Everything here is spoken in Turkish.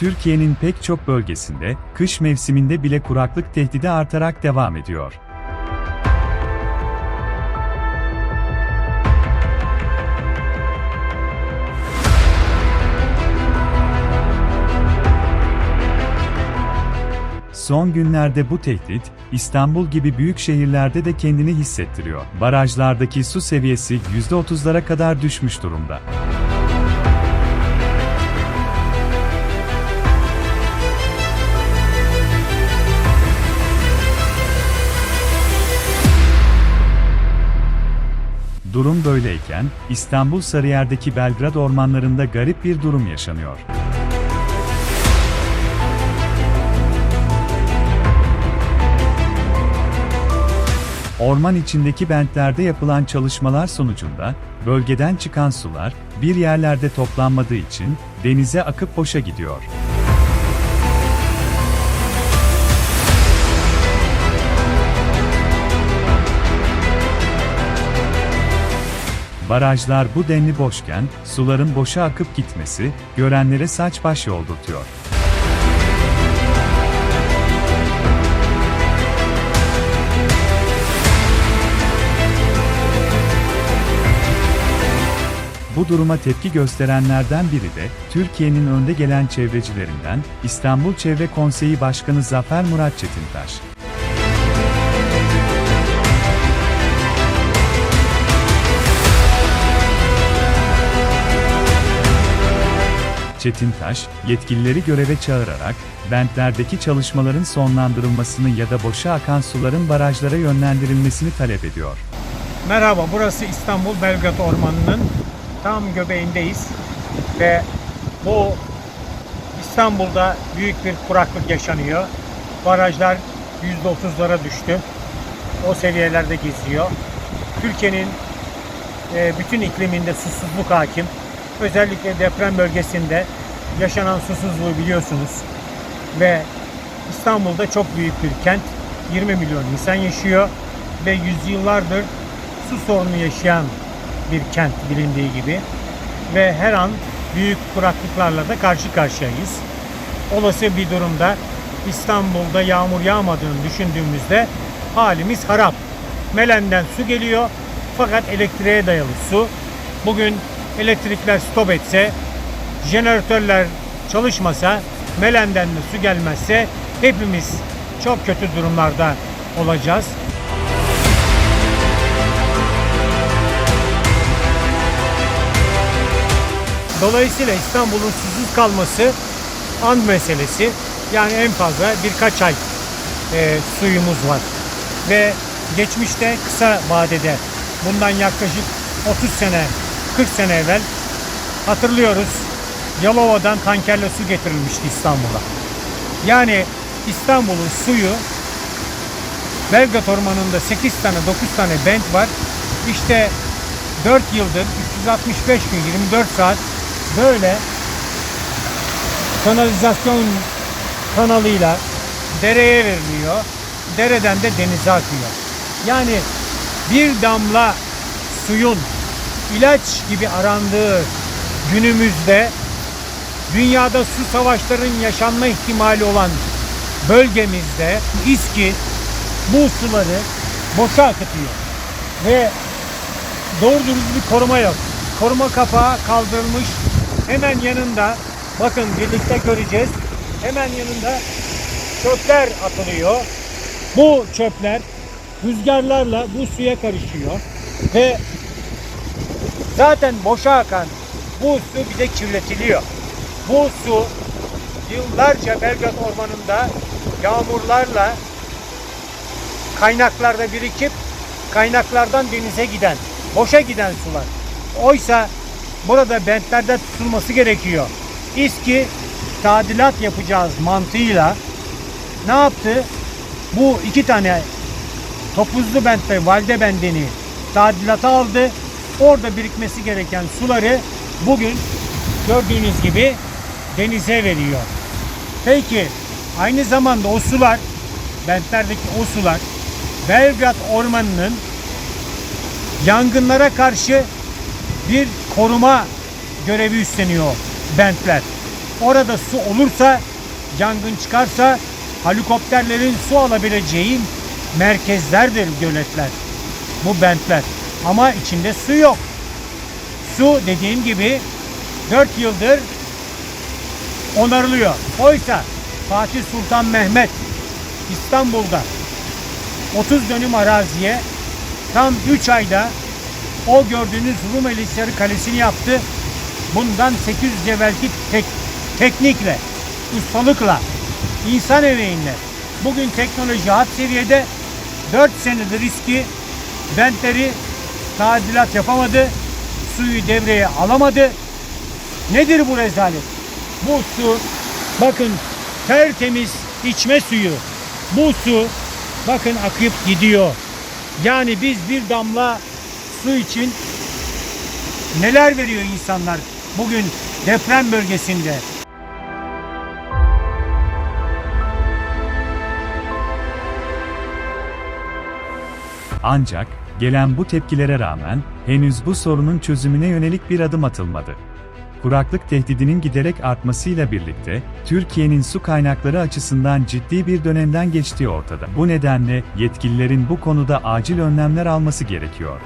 Türkiye'nin pek çok bölgesinde, kış mevsiminde bile kuraklık tehdidi artarak devam ediyor. Son günlerde bu tehdit, İstanbul gibi büyük şehirlerde de kendini hissettiriyor. Barajlardaki su seviyesi %30'lara kadar düşmüş durumda. Durum böyleyken, İstanbul Sarıyer'deki Belgrad ormanlarında garip bir durum yaşanıyor. Orman içindeki bentlerde yapılan çalışmalar sonucunda, bölgeden çıkan sular, bir yerlerde toplanmadığı için, denize akıp boşa gidiyor. Barajlar bu denli boşken, suların boşa akıp gitmesi, görenlere saç baş yoldurtuyor. Bu duruma tepki gösterenlerden biri de, Türkiye'nin önde gelen çevrecilerinden, İstanbul Çevre Konseyi Başkanı Zafer Murat Çetintaş. Çetintaş, yetkilileri göreve çağırarak, bentlerdeki çalışmaların sonlandırılmasını ya da boşa akan suların barajlara yönlendirilmesini talep ediyor. Merhaba, burası İstanbul Belgrad Ormanı'nın tam göbeğindeyiz ve bu İstanbul'da büyük bir kuraklık yaşanıyor. Barajlar %30'lara düştü. O seviyelerde geziyor. Türkiye'nin e, bütün ikliminde susuzluk hakim. Özellikle deprem bölgesinde yaşanan susuzluğu biliyorsunuz. Ve İstanbul'da çok büyük bir kent. 20 milyon insan yaşıyor ve yüzyıllardır su sorunu yaşayan bir kent bilindiği gibi ve her an büyük kuraklıklarla da karşı karşıyayız. Olası bir durumda İstanbul'da yağmur yağmadığını düşündüğümüzde halimiz harap. Melen'den su geliyor fakat elektriğe dayalı su. Bugün elektrikler stop etse, jeneratörler çalışmasa, Melen'den de su gelmezse hepimiz çok kötü durumlarda olacağız. Dolayısıyla İstanbul'un susuz kalması an meselesi. Yani en fazla birkaç ay e, suyumuz var. Ve geçmişte kısa vadede bundan yaklaşık 30 sene 40 sene evvel hatırlıyoruz Yalova'dan tankerle su getirilmişti İstanbul'a. Yani İstanbul'un suyu Belgrad Ormanı'nda 8 tane 9 tane bent var. İşte 4 yıldır 365 gün 24 saat böyle kanalizasyon kanalıyla dereye veriliyor. Dereden de denize akıyor. Yani bir damla suyun ilaç gibi arandığı günümüzde dünyada su savaşlarının yaşanma ihtimali olan bölgemizde İSKİ bu suları boşa akıtıyor. Ve doğru dürüst bir koruma yok. Koruma kapağı kaldırılmış. Hemen yanında bakın birlikte göreceğiz. Hemen yanında çöpler atılıyor. Bu çöpler rüzgarlarla bu suya karışıyor ve zaten boşa akan bu su bir de kirletiliyor. Bu su yıllarca Belgrad Ormanı'nda yağmurlarla kaynaklarda birikip kaynaklardan denize giden, boşa giden sular. Oysa burada bentlerde tutulması gerekiyor. İSKİ tadilat yapacağız mantığıyla ne yaptı? Bu iki tane Topuzlu Bent ve Valide Bendeni tadilata aldı. Orada birikmesi gereken suları bugün gördüğünüz gibi denize veriyor. Peki aynı zamanda o sular bentlerdeki o sular Belgrad Ormanı'nın yangınlara karşı bir koruma görevi üstleniyor bentler. Orada su olursa, yangın çıkarsa helikopterlerin su alabileceği merkezlerdir göletler. Bu bentler. Ama içinde su yok. Su dediğim gibi 4 yıldır onarılıyor. Oysa Fatih Sultan Mehmet İstanbul'da 30 dönüm araziye tam 3 ayda o gördüğünüz Rumeli Hisarı Kalesi'ni yaptı. Bundan 800 evvelki tek, teknikle, ustalıkla, insan emeğiyle. Bugün teknoloji had seviyede 4 senedir riski bentleri tadilat yapamadı. Suyu devreye alamadı. Nedir bu rezalet? Bu su bakın tertemiz içme suyu. Bu su bakın akıp gidiyor. Yani biz bir damla su için neler veriyor insanlar bugün deprem bölgesinde? Ancak gelen bu tepkilere rağmen henüz bu sorunun çözümüne yönelik bir adım atılmadı. Kuraklık tehdidinin giderek artmasıyla birlikte Türkiye'nin su kaynakları açısından ciddi bir dönemden geçtiği ortada. Bu nedenle yetkililerin bu konuda acil önlemler alması gerekiyor.